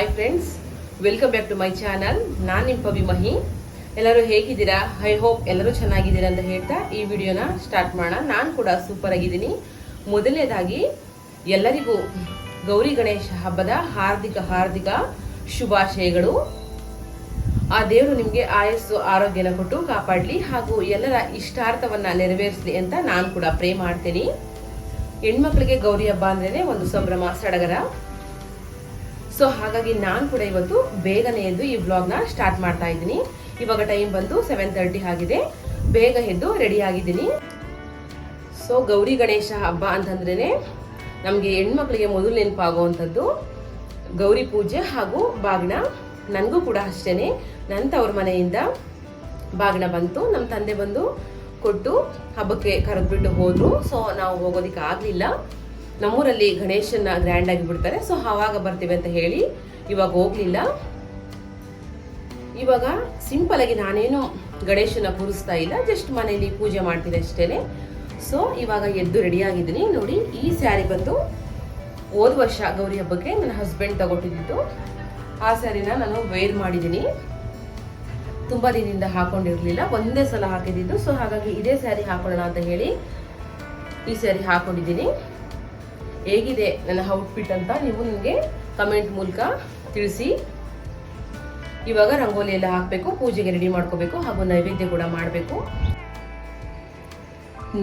Hi friends welcome back to my channel ನಾನು ನಿಮ್ಮ ಪವಿ ಮಹಿ. ಎಲ್ಲರೂ ಹೇಗಿದ್ದೀರಾ? ಐ ಹೋಪ್ ಎಲ್ಲರೂ ಚೆನ್ನಾಗಿದ್ದೀರಾ ಅಂತ ಹೇಳ್ತಾ ಈ ವಿಡಿಯೋನ ಸ್ಟಾರ್ಟ್ ಮಾಡೋಣ. ನಾನು ಕೂಡ ಸೂಪರ್ ಆಗಿದ್ದೀನಿ. ಮೊದಲನೇದಾಗಿ, ಎಲ್ಲರಿಗೂ ಗೌರಿ ಗಣೇಶ ಹಬ್ಬದ ಹಾರ್ದಿಕ ಹಾರ್ದಿಕ ಶುಭಾಶಯಗಳು. ಆ ದೇವರು ನಿಮಗೆ ಆಯಸ್ಸು, ಆರೋಗ್ಯನ ಕೊಟ್ಟು ಕಾಪಾಡಲಿ ಹಾಗೂ ಎಲ್ಲರ ಇಷ್ಟಾರ್ಥವನ್ನು ನೆರವೇರಿಸಲಿ ಅಂತ ನಾನು ಕೂಡ ಪ್ರೇ ಮಾಡ್ತೀನಿ. ಹೆಣ್ಮಕ್ಳಿಗೆ ಗೌರಿ ಹಬ್ಬ ಅಂದ್ರೇನೆ ಒಂದು ಸಂಭ್ರಮ, ಸಡಗರ. ಸೊ ಹಾಗಾಗಿ ನಾನು ಕೂಡ ಇವತ್ತು ಬೇಗನೆ ಎದ್ದು ಈ ವ್ಲಾಗ್ನ ಸ್ಟಾರ್ಟ್ ಮಾಡ್ತಾ ಇದ್ದೀನಿ. ಇವಾಗ ಟೈಮ್ ಬಂದು ಸೆವೆನ್ ತರ್ಟಿ ಆಗಿದೆ. ಬೇಗ ಎದ್ದು ರೆಡಿ ಆಗಿದ್ದೀನಿ. ಸೊ ಗೌರಿ ಗಣೇಶ ಹಬ್ಬ ಅಂತಂದ್ರೇ ನಮಗೆ ಹೆಣ್ಮಕ್ಳಿಗೆ ಮೊದಲು ನೆನಪಾಗುವಂಥದ್ದು ಗೌರಿ ಪೂಜೆ ಹಾಗೂ ಬಾಗಿನ. ನನಗೂ ಕೂಡ ಅಷ್ಟೇ ನನ್ನ ತವ್ರ ಮನೆಯಿಂದ ಬಾಗಿನ ಬಂತು. ನಮ್ಮ ತಂದೆ ಬಂದು ಕೊಟ್ಟು ಹಬ್ಬಕ್ಕೆ ಕರೆದ್ಬಿಟ್ಟು ಹೋದರು. ಸೊ ನಾವು ಹೋಗೋದಕ್ಕೆ ಆಗಲಿಲ್ಲ ನಮ್ಮೂರಲ್ಲಿ ಗಣೇಶನ ಗ್ರ್ಯಾಂಡ್ ಆಗಿ ಬಿಡ್ತಾರೆ. ಸೊ ಆವಾಗ ಬರ್ತೀವಿ ಅಂತ ಹೇಳಿ ಇವಾಗ ಹೋಗ್ಲಿಲ್ಲ. ಇವಾಗ ಸಿಂಪಲ್ ಆಗಿ ನಾನೇನು ಗಣೇಶನ ಕೂರಿಸ್ತಾ ಇಲ್ಲ. ಜಸ್ಟ್ ಮನೆಯಲ್ಲಿ ಪೂಜೆ ಮಾಡ್ತೀನಿ ಅಷ್ಟೇನೆ. ಸೊ ಇವಾಗ ಎದ್ದು ರೆಡಿ ಆಗಿದ್ದೀನಿ. ನೋಡಿ, ಈ ಸ್ಯಾರಿ ಬಂದು ಹೋದ ವರ್ಷ ಗೌರಿ ಹಬ್ಬಕ್ಕೆ ನನ್ನ ಹಸ್ಬೆಂಡ್ ತಗೊಟ್ಟಿದ್ದು. ಆ ಸ್ಯಾರಿನ ನಾನು ವೇರ್ ಮಾಡಿದ್ದೀನಿ. ತುಂಬಾ ದಿನದಿಂದ ಹಾಕೊಂಡಿರ್ಲಿಲ್ಲ. ಒಂದೇ ಸಲ ಹಾಕಿದ್ದು. ಸೊ ಹಾಗಾಗಿ ಇದೇ ಸ್ಯಾರಿ ಹಾಕೊಳ್ಳೋಣ ಅಂತ ಹೇಳಿ ಈ ಸ್ಯಾರಿ ಹಾಕೊಂಡಿದ್ದೀನಿ. ಹೇಗಿದೆ ನನ್ನ ಔಟ್ಫಿಟ್ ಅಂತ ನೀವು ನನಗೆ ಕಮೆಂಟ್ ಮೂಲಕ ತಿಳಿಸಿ. ಇವಾಗ ರಂಗೋಲಿ ಎಲ್ಲ ಹಾಕಬೇಕು, ಪೂಜೆಗೆ ರೆಡಿ ಮಾಡ್ಕೋಬೇಕು ಹಾಗೂ ನೈವೇದ್ಯ ಕೂಡ ಮಾಡಬೇಕು.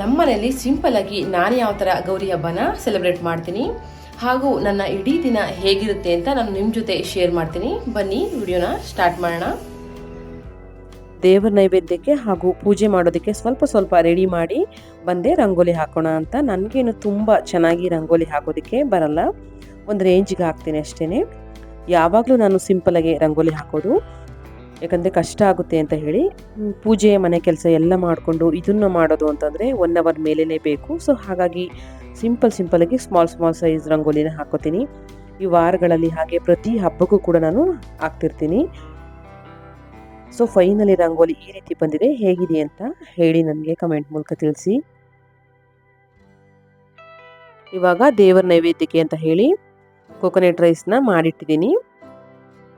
ನಮ್ಮನೇಲಿ ಸಿಂಪಲ್ ಆಗಿ ನಾನು ಯಾವ ಥರ ಗೌರಿ ಹಬ್ಬನ ಸೆಲೆಬ್ರೇಟ್ ಮಾಡ್ತೀನಿ ಹಾಗೂ ನನ್ನ ಇಡೀ ದಿನ ಹೇಗಿರುತ್ತೆ ಅಂತ ನಾನು ನಿಮ್ಮ ಜೊತೆ ಶೇರ್ ಮಾಡ್ತೀನಿ. ಬನ್ನಿ, ವಿಡಿಯೋನ ಸ್ಟಾರ್ಟ್ ಮಾಡೋಣ. ದೇವರ ನೈವೇದ್ಯಕ್ಕೆ ಹಾಗೂ ಪೂಜೆ ಮಾಡೋದಕ್ಕೆ ಸ್ವಲ್ಪ ಸ್ವಲ್ಪ ರೆಡಿ ಮಾಡಿ ಬಂದೆ ರಂಗೋಲಿ ಹಾಕೋಣ ಅಂತ. ನನಗೇನು ತುಂಬ ಚೆನ್ನಾಗಿ ರಂಗೋಲಿ ಹಾಕೋದಕ್ಕೆ ಬರಲ್ಲ. ಒಂದು ರೇಂಜ್ಗೆ ಹಾಕ್ತೀನಿ ಅಷ್ಟೇ ಯಾವಾಗಲೂ ನಾನು ಸಿಂಪಲಾಗಿ ರಂಗೋಲಿ ಹಾಕೋದು. ಯಾಕಂದರೆ ಕಷ್ಟ ಆಗುತ್ತೆ ಅಂತ ಹೇಳಿ. ಪೂಜೆ, ಮನೆ ಕೆಲಸ ಎಲ್ಲ ಮಾಡಿಕೊಂಡು ಇದನ್ನು ಮಾಡೋದು ಅಂತಂದರೆ ಒನ್ ಅವರ್ ಮೇಲೇ ಬೇಕು. ಸೊ ಹಾಗಾಗಿ ಸಿಂಪಲ್ ಸಿಂಪಲಾಗಿ ಸ್ಮಾಲ್ ಸ್ಮಾಲ್ ಸೈಜ್ ರಂಗೋಲಿನ ಹಾಕೋತೀನಿ. ಈ ವಾರಗಳಲ್ಲಿ ಹಾಗೆ ಪ್ರತಿ ಹಬ್ಬಕ್ಕೂ ಕೂಡ ನಾನು ಹಾಕ್ತಿರ್ತೀನಿ. ಸೊ ಫೈನಲಿ ರಂಗೋಲಿ ಈ ರೀತಿ ಬಂದಿದೆ. ಹೇಗಿದೆ ಅಂತ ಹೇಳಿ ನನಗೆ ಕಮೆಂಟ್ ಮೂಲಕ ತಿಳಿಸಿ. ಇವಾಗ ದೇವರ ನೈವೇದ್ಯಕ್ಕೆ ಅಂತ ಹೇಳಿ ಕೊಕೊನೆಟ್ ರೈಸ್ನ ಮಾಡಿಟ್ಟಿದ್ದೀನಿ.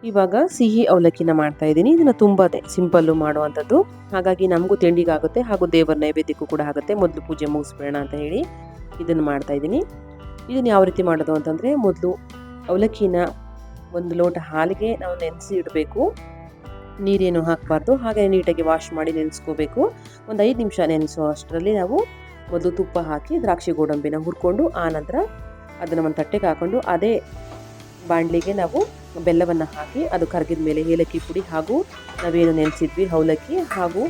ಇವಾಗ ಸಿಹಿ ಅವಲಕ್ಕಿನ ಮಾಡ್ತಾ ಇದ್ದೀನಿ. ಇದನ್ನು ತುಂಬಾ ಸಿಂಪಲ್ಲು ಮಾಡುವಂಥದ್ದು. ಹಾಗಾಗಿ ನಮಗೂ ತಿಂಡಿಗಾಗುತ್ತೆ. ಹಾಗೂ ದೇವರ ನೈವೇದ್ಯಕ್ಕೂ ಕೂಡ ಆಗುತ್ತೆ. ಮೊದಲು ಪೂಜೆ ಮುಗಿಸ್ಬೇಡ ಅಂತ ಹೇಳಿ ಇದನ್ನು ಮಾಡ್ತಾ ಇದ್ದೀನಿ. ಇದನ್ನು ಯಾವ ರೀತಿ ಮಾಡೋದು ಅಂತಂದರೆ, ಮೊದಲು ಅವಲಕ್ಕಿನ ಒಂದು ಲೋಟ ಹಾಲಿಗೆ ನಾವು ನೆನೆಸಿ ಇಡಬೇಕು. ನೀರೇನು ಹಾಕಬಾರ್ದು. ಹಾಗೆ ನೀಟಾಗಿ ವಾಶ್ ಮಾಡಿ ನೆನೆಸ್ಕೋಬೇಕು. ಒಂದು ಐದು ನಿಮಿಷ ನೆನೆಸೋ ಅಷ್ಟರಲ್ಲಿ ನಾವು ಮೊದಲು ತುಪ್ಪ ಹಾಕಿ ದ್ರಾಕ್ಷಿ ಗೋಡಂಬಿನ ಹುರ್ಕೊಂಡು ಆನಂತರ ನಂತರ ಅದನ್ನು ಒಂದು ತಟ್ಟೆಗೆ ಹಾಕೊಂಡು, ಅದೇ ಬಾಣಲಿಗೆ ನಾವು ಬೆಲ್ಲವನ್ನು ಹಾಕಿ, ಅದು ಕರಗಿದ ಮೇಲೆ ಏಲಕ್ಕಿ ಪುಡಿ ಹಾಗೂ ನಾವೇನು ನೆನೆಸಿದ್ವಿ ಅವಲಕ್ಕಿ ಹಾಗೂ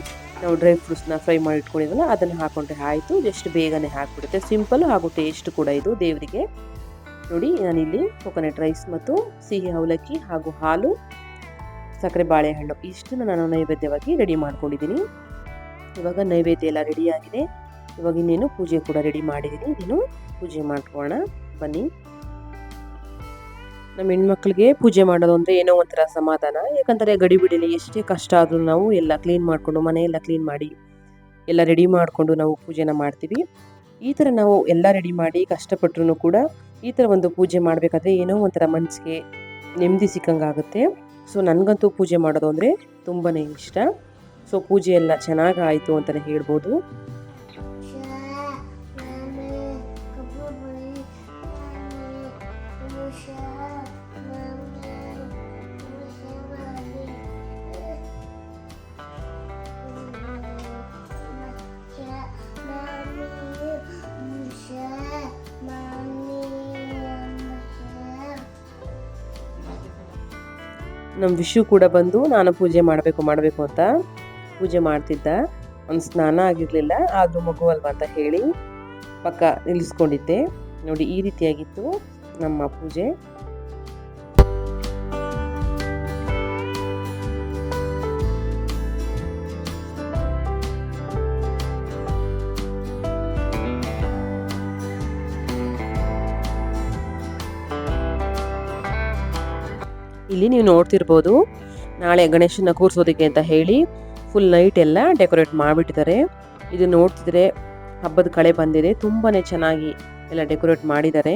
ನಾವು ಡ್ರೈ ಫ್ರೂಟ್ಸ್ನ ಫ್ರೈ ಮಾಡಿ ಇಟ್ಕೊಂಡಿದ್ವಲ್ಲ, ಅದನ್ನು ಹಾಕೊಂಡ್ರೆ ಆಯಿತು. ಜಸ್ಟ್ ಬೇಗನೆ ಹಾಕಿಬಿಡುತ್ತೆ. ಸಿಂಪಲ್ ಹಾಗೂ ಟೇಸ್ಟ್ ಕೂಡ ಇದು ದೇವರಿಗೆ. ನೋಡಿ, ನಾನಿಲ್ಲಿ ಕೊಕೊನೆಟ್ ರೈಸ್ ಮತ್ತು ಸಿಹಿ ಅವಲಕ್ಕಿ ಹಾಗೂ ಹಾಲು ಸಕ್ಕರೆ ಬಾಳೆಹಣ್ಣು ಇಷ್ಟನ್ನು ನಾನು ನೈವೇದ್ಯವಾಗಿ ರೆಡಿ ಮಾಡ್ಕೊಂಡಿದ್ದೀನಿ. ಇವಾಗ ನೈವೇದ್ಯ ಎಲ್ಲ ರೆಡಿಯಾಗಿದೆ ಇವಾಗ ಇನ್ನೇನು ಪೂಜೆ ಕೂಡ ರೆಡಿ ಮಾಡಿದ್ದೀನಿ. ಇನ್ನೇನು ಪೂಜೆ ಮಾಡ್ಕೊಳ್ಳೋಣ. ಬನ್ನಿ. ನಮ್ಮ ಹೆಣ್ಮಕ್ಳಿಗೆ ಪೂಜೆ ಮಾಡೋದು ಅಂದರೆ ಏನೋ ಒಂಥರ ಸಮಾಧಾನ. ಯಾಕಂದರೆ ಗಡಿಬಿಡಿಲಿ ಎಷ್ಟೇ ಕಷ್ಟ ಆದರೂ ನಾವು ಎಲ್ಲ ಕ್ಲೀನ್ ಮಾಡಿಕೊಂಡು ಮನೆಯೆಲ್ಲ ಕ್ಲೀನ್ ಮಾಡಿ ಎಲ್ಲ ರೆಡಿ ಮಾಡಿಕೊಂಡು ನಾವು ಪೂಜೆನ ಮಾಡ್ತೀವಿ. ಈ ಥರ ನಾವು ಎಲ್ಲ ರೆಡಿ ಮಾಡಿ ಕಷ್ಟಪಟ್ಟರು ಕೂಡ ಈ ಥರ ಒಂದು ಪೂಜೆ ಮಾಡಬೇಕಾದ್ರೆ ಏನೋ ಒಂಥರ ಮನಸ್ಸಿಗೆ ನೆಮ್ಮದಿ ಸಿಕ್ಕಂಗಾಗುತ್ತೆ. ಸೊ ನನಗಂತೂ ಪೂಜೆ ಮಾಡೋದು ಅಂದರೆ ತುಂಬಾ ಇಷ್ಟ. ಸೊ ಪೂಜೆ ಎಲ್ಲ ಚೆನ್ನಾಗಿ ಆಯಿತು ಅಂತಲೇ ಹೇಳ್ಬೋದು. ನಮ್ಮ ವಿಷು ಕೂಡ ಬಂದು ನಾನು ಪೂಜೆ ಮಾಡಬೇಕು ಮಾಡಬೇಕು ಅಂತ ಪೂಜೆ ಮಾಡ್ತಿದ್ದ. ಒಂದು ಸ್ನಾನ ಆಗಿರಲಿಲ್ಲ, ಆದರೂ ಮಗು ಅಲ್ವಾ ಅಂತ ಹೇಳಿ ಪಕ್ಕ ನಿಲ್ಲಿಸ್ಕೊಂಡಿದ್ದೆ. ನೋಡಿ ಈ ರೀತಿಯಾಗಿತ್ತು ನಮ್ಮ ಪೂಜೆ. ಇಲ್ಲಿ ನೀವು ನೋಡ್ತಿರ್ಬೋದು. ನಾಳೆ ಗಣೇಶನ ಕೂರಿಸೋದಕ್ಕೆ ಅಂತ ಹೇಳಿ ಫುಲ್ ನೈಟ್ ಎಲ್ಲ ಡೆಕೋರೇಟ್ ಮಾಡಿಬಿಟ್ಟಿದ್ದಾರೆ. ಇದು ನೋಡ್ತಿದ್ರೆ ಹಬ್ಬದ ಕಳೆ ಬಂದಿದೆ. ತುಂಬಾ ಚೆನ್ನಾಗಿ ಎಲ್ಲ ಡೆಕೋರೇಟ್ ಮಾಡಿದ್ದಾರೆ.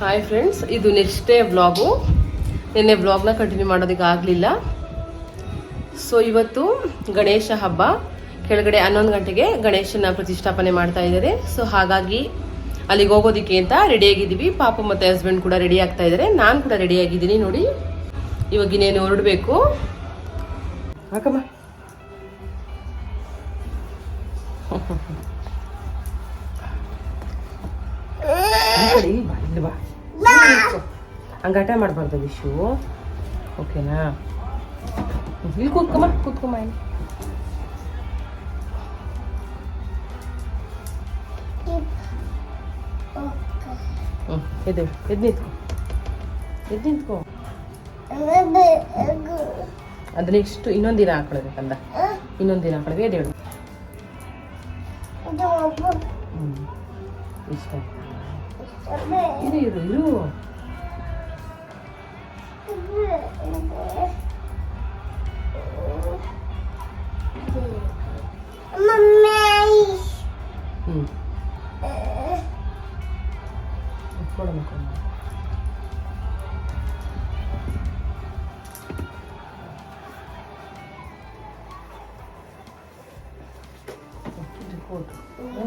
ಹಾಯ್ ಫ್ರೆಂಡ್ಸ್ ಇದು ನೆಕ್ಸ್ಟ್ ಡೇ ವ್ಲಾಗು ನಿನ್ನೆ ವ್ಲಾಗ್ನ ಕಂಟಿನ್ಯೂ ಮಾಡೋದಕ್ಕೆ ಆಗಲಿಲ್ಲ. ಸೊ ಇವತ್ತು ಗಣೇಶ ಹಬ್ಬ. ಕೆಳಗಡೆ ಹನ್ನೊಂದು ಗಂಟೆಗೆ ಗಣೇಶನ ಪ್ರತಿಷ್ಠಾಪನೆ ಮಾಡ್ತಾ ಇದ್ದಾರೆ. ಸೊ ಹಾಗಾಗಿ ಅಲ್ಲಿಗೆ ಹೋಗೋದಕ್ಕೆ ಅಂತ ರೆಡಿ ಆಗಿದ್ದೀವಿ. ಪಾಪು ಮತ್ತು ಹಸ್ಬೆಂಡ್ ಕೂಡ ರೆಡಿ ಆಗ್ತಾ ಇದ್ದಾರೆ. ನಾನು ಕೂಡ ರೆಡಿ ಆಗಿದ್ದೀನಿ ನೋಡಿ. ಇವಾಗ ಇನ್ನೇನು ಹೊರಡಬೇಕು. ಹಾಕಮ್ಮ. ಬಾ ಹಂಗಾಟ ಮಾಡಬಾರ್ದು ವಿಶು ಓಕೆನಾ ಇಲ್ಲಿ ಕೂತ್ಕೊಮ್ಮ ಇಲ್ಲಿ. ಹ್ಞೂ ಎದ್ದು ಎದ್ದು ನಿಂತ್ಕೊ. ಎದ್ದು ನಿಂತ್ಕೊ. ಅದು ನೆಕ್ಸ್ಟ್ ಇನ್ನೊಂದು ದಿನ ಹಾಕೊಳ್ಬೇಕಂದ ಇನ್ನೊಂದು ದಿನ ಹಾಕೊಳ್ಬೇಕು ಎದ್ದು ಹೇಳು ಹ್ಞೂ ಇಷ್ಟ ಇರು ಇರು. ಹ್ಞೂ ಕೊಡಮ್ಮ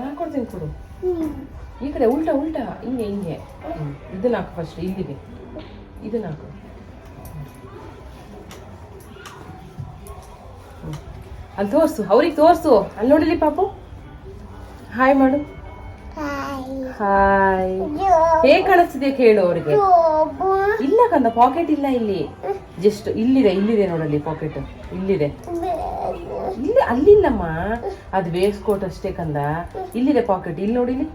ಹಾಕೊಡ್ತೀನಿ ಕೊಡು. ಈ ಕಡೆ ಉಲ್ಟಾ ಉಲ್ಟಾ ಹಿಂಗೆ ಹಿಂಗೆ. ಇದನ್ನ ಹಾಕು ಫಸ್ಟ್ ಇಲ್ಲಿಗೆ. ಇದನ್ನ ಹಾಕು ಅಲ್ಲಿ ತೋರಿಸು, ಅವ್ರಿಗೆ ತೋರಿಸು. ಅಲ್ಲಿ ನೋಡಿಲಿ ಪಾಪು? ಹಾಯ್ ಮಾಡು. ಹಾಯ್ ಹೇಗೆ ಕಾಣಿಸ್ತಿದೆ ಕೇಳು ಅವ್ರಿಗೆ? ಇಲ್ಲ ಕಂದ ಪಾಕೆಟ್ ಇಲ್ಲ ಇಲ್ಲಿ. ಜಸ್ಟ್ ಇಲ್ಲಿದೆ ಇಲ್ಲಿದೆ ನೋಡಲ್ಲಿ ಪಾಕೆಟ್ ಇಲ್ಲಿದೆ. ಇಲ್ಲಿ, ಅಲ್ಲಿಲ್ಲಮ್ಮ. ಅದು ವೇಸ್ಕೋಟ್ ಕೋಟ್ ಅಷ್ಟೇ ಕಂದ. ಇಲ್ಲಿದೆ ಪಾಕೆಟ್ ಇಲ್ಲಿ ನೋಡಿಲಿ.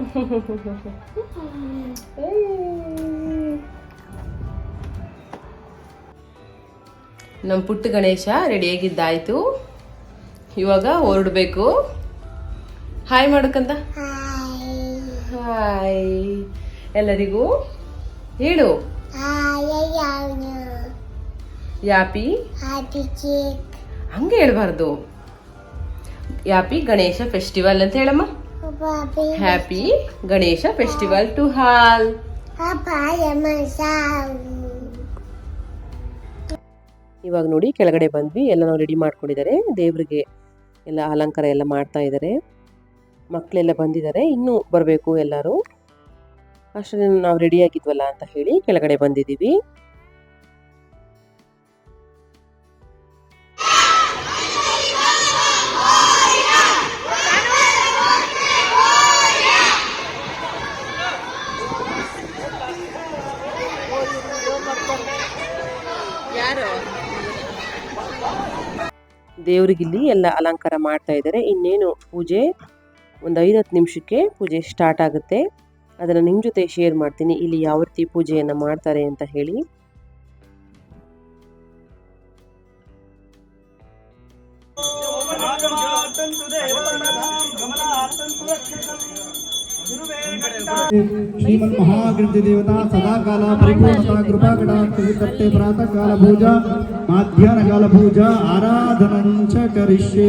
ನಮ್ಮ ಪುಟ್ಟ ಗಣೇಶ ರೆಡಿಯಾಗಿದ್ದಾಯ್ತು. ಇವಾಗ ಹೊರಡಬೇಕು. ಹಾಯ್ ಮಾಡಕ್ಕಂತ ಹಾಯ್ ಎಲ್ಲರಿಗೂ ಹೇಳು. ಯಾಪಿ? ಹಂಗೆ ಹೇಳ್ಬಾರ್ದು. ಯಾಪಿ ಗಣೇಶ ಫೆಸ್ಟಿವಲ್ ಅಂತ ಹೇಳಮ್ಮ. Happy Ganesha festival to all ಇವಾಗ ನೋಡಿ ಕೆಳಗಡೆ ಬಂದ್ವಿ, ಎಲ್ಲ ನಾವು ರೆಡಿ ಮಾಡ್ಕೊಂಡಿದ್ದಾರೆ. ದೇವರಿಗೆ ಎಲ್ಲ ಅಲಂಕಾರ ಎಲ್ಲ ಮಾಡ್ತಾ ಇದ್ದಾರೆ. ಮಕ್ಕಳೆಲ್ಲ ಬಂದಿದ್ದಾರೆ, ಇನ್ನೂ ಬರಬೇಕು ಎಲ್ಲರೂ. ಅಷ್ಟೇ ನಾವು ರೆಡಿ ಆಗಿದ್ವಲ್ಲ ಅಂತ ಹೇಳಿ ಕೆಳಗಡೆ ಬಂದಿದ್ದೀವಿ. ದೇವ್ರಿಗಿಲ್ಲಿ ಎಲ್ಲ ಅಲಂಕಾರ ಮಾಡ್ತಾ ಇದ್ದಾರೆ. ಇನ್ನೇನು ಪೂಜೆ? ಒಂದು ಐದು ಹತ್ತು ನಿಮಿಷಕ್ಕೆ ಪೂಜೆ ಸ್ಟಾರ್ಟ್ ಆಗುತ್ತೆ. ಅದನ್ನು ನಿಮ್ಮ ಜೊತೆ ಶೇರ್ ಮಾಡ್ತೀನಿ. ಇಲ್ಲಿ ಯಾವ ರೀತಿ ಪೂಜೆಯನ್ನು ಮಾಡ್ತಾರೆ ಅಂತ ಹೇಳಿ. ಶ್ರೀಮನ್ಮಹಾಗಣಪತಿದೇವತಾ ಸದಾಕಾಲ ಪರಿಪೂರ್ಣತಾ ಕೃಪಾಕಟಾಕ್ಷತೆ ಪ್ರಾತಃ ಕಾಲ ಪೂಜಾ ಮಧ್ಯಾಹ್ನ ಕಾಲ ಪೂಜಾ ಆರಾಧನಂಚ ಕರಿಷ್ಯೆ.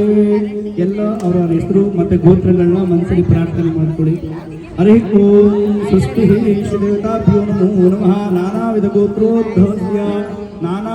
ಎಲ್ಲ ಅವರ ಹೆಸರು ಮತ್ತೆ ಗೋತ್ರಗಳನ್ನ ಮನಸ್ಸಲ್ಲಿ ಪ್ರಾರ್ಥನೆ ಮಾಡ್ಕೊಳ್ಳಿ. ಹರಿ ಓಂ ಸೃಷ್ಟಿ ದೇವತಾಭ್ಯೋ ನಮೋ ನಮಃ. ನಾನಾ ವಿಧ ಗೋತ್ರೋದ್ಭವಸ್ಯ.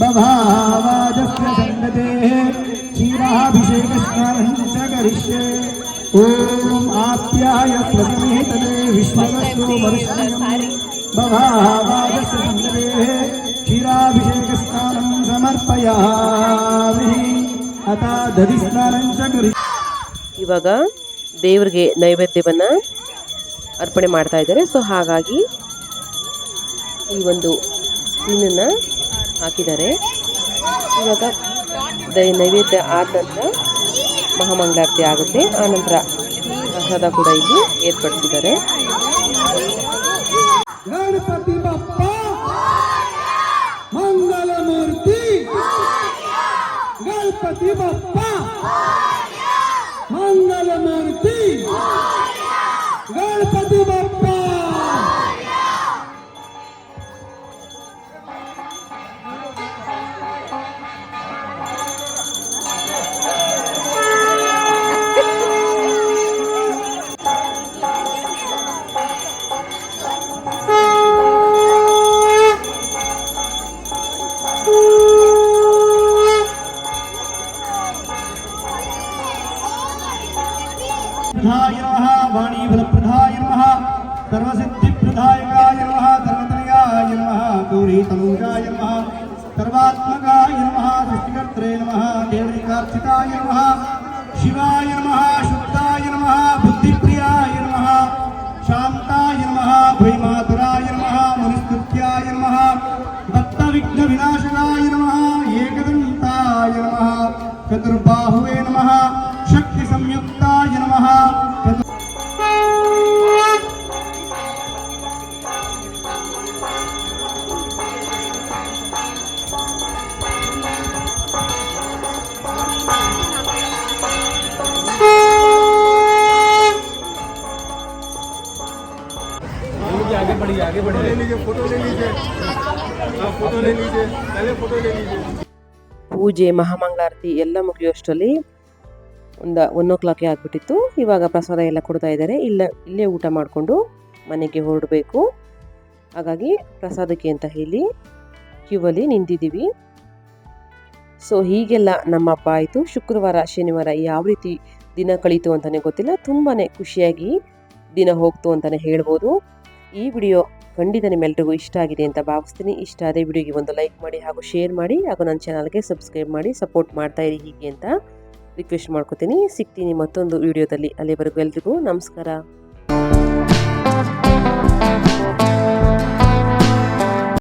बभावाजस्य सङ्गतेः क्षीराभिषेकस्नानं च करिष्ये ॐ आप्याय स्वसमेतले विश्ववस्तु वर्षणम् बभावाजस्य सङ्गतेः क्षीराभिषेकस्नानं समर्पयामि अथा दधिस्नानं च करिष्ये ಇವಾಗ ದೇವ್ರಿಗೆ ನೈವೇದ್ಯವನ್ನು ಅರ್ಪಣೆ ಮಾಡ್ತಾ ಇದ್ದಾರೆ ಸೊ ಹಾಗಾಗಿ ಈ ಒಂದು ಸ್ಕ್ರೀನನ್ನು ಹಾಕಿದ್ದಾರೆ. ಇವಾಗ ದೈ ನೈವೇದ್ಯ ಆದ ನಂತರ ಮಹಾಮಂಗಳಾರತಿ ಆಗುತ್ತೆ. ಆನಂತರ ಪ್ರಸಾದ ಕೂಡ ಇಲ್ಲಿ ಏರ್ಪಡಿಸಿದ್ದಾರೆ. ಗಣಪತಿ ಬಪ್ಪ ಮಂಗಲ ಮೂರ್ತಿ ಗಣಪತಿ ಬಪ್ಪ ಮಂಗಲ ಮೂರ್ತಿ ಗಣಪತಿ ಬಪ್ಪ. సిద్ధాయ నమ వాణీఫలప్రదాయ నమ. సర్వసిద్ధి आगे बढ़िए आगे बढ़िए ले लीजिए फोटो ले लीजिए हाँ फोटो ले लीजिए पहले फोटो ले लीजिए ಪೂಜೆ ಮಹಾಮಂಗಳಾರತಿ ಎಲ್ಲ ಮುಗಿಯೋಷ್ಟರಲ್ಲಿ ಒಂದು ಒನ್ ಓ ಕ್ಲಾಕೆ ಆಗಿಬಿಟ್ಟಿತ್ತು ಇವಾಗ ಪ್ರಸಾದ ಎಲ್ಲ ಕೊಡ್ತಾ ಇದ್ದಾರೆ ಇಲ್ಲ ಇಲ್ಲೇ ಊಟ ಮಾಡಿಕೊಂಡು ಮನೆಗೆ ಹೊರಡಬೇಕು ಹಾಗಾಗಿ ಪ್ರಸಾದಕ್ಕೆ ಅಂತ ಹೇಳಿ ಕ್ಯೂವಲ್ಲಿ ನಿಂತಿದ್ದೀವಿ ಸೊ ಹೀಗೆಲ್ಲ ನಮ್ಮ ಹಬ್ಬ ಆಯಿತು ಶುಕ್ರವಾರ ಶನಿವಾರ ಯಾವ ರೀತಿ ದಿನ ಕಳೀತು ಅಂತಲೇ ಗೊತ್ತಿಲ್ಲ ತುಂಬಾ ಖುಷಿಯಾಗಿ ದಿನ ಹೋಗ್ತು ಅಂತಲೇ ಹೇಳ್ಬೋದು ಈ ವಿಡಿಯೋ ಖಂಡಿತ ನಿಮ್ಮೆಲ್ರಿಗೂ ಇಷ್ಟ ಆಗಿದೆ ಅಂತ ಭಾವಿಸ್ತೀನಿ. ಇಷ್ಟ ಆದ ವಿಡಿಯೋಗೆ ಒಂದು ಲೈಕ್ ಮಾಡಿ ಹಾಗೂ ಶೇರ್ ಮಾಡಿ ಹಾಗೂ ನನ್ನ ಚಾನಲ್ಗೆ ಸಬ್ಸ್ಕ್ರೈಬ್ ಮಾಡಿ ಸಪೋರ್ಟ್ ಮಾಡ್ತಾ ಇರಿ ಹೀಗೆ ಅಂತ ರಿಕ್ವೆಸ್ಟ್ ಮಾಡ್ಕೋತೀನಿ. ಸಿಗ್ತೀನಿ ಮತ್ತೊಂದು ವಿಡಿಯೋದಲ್ಲಿ. ಅಲ್ಲಿವರೆಗೂ ಎಲ್ರಿಗೂ ನಮಸ್ಕಾರ.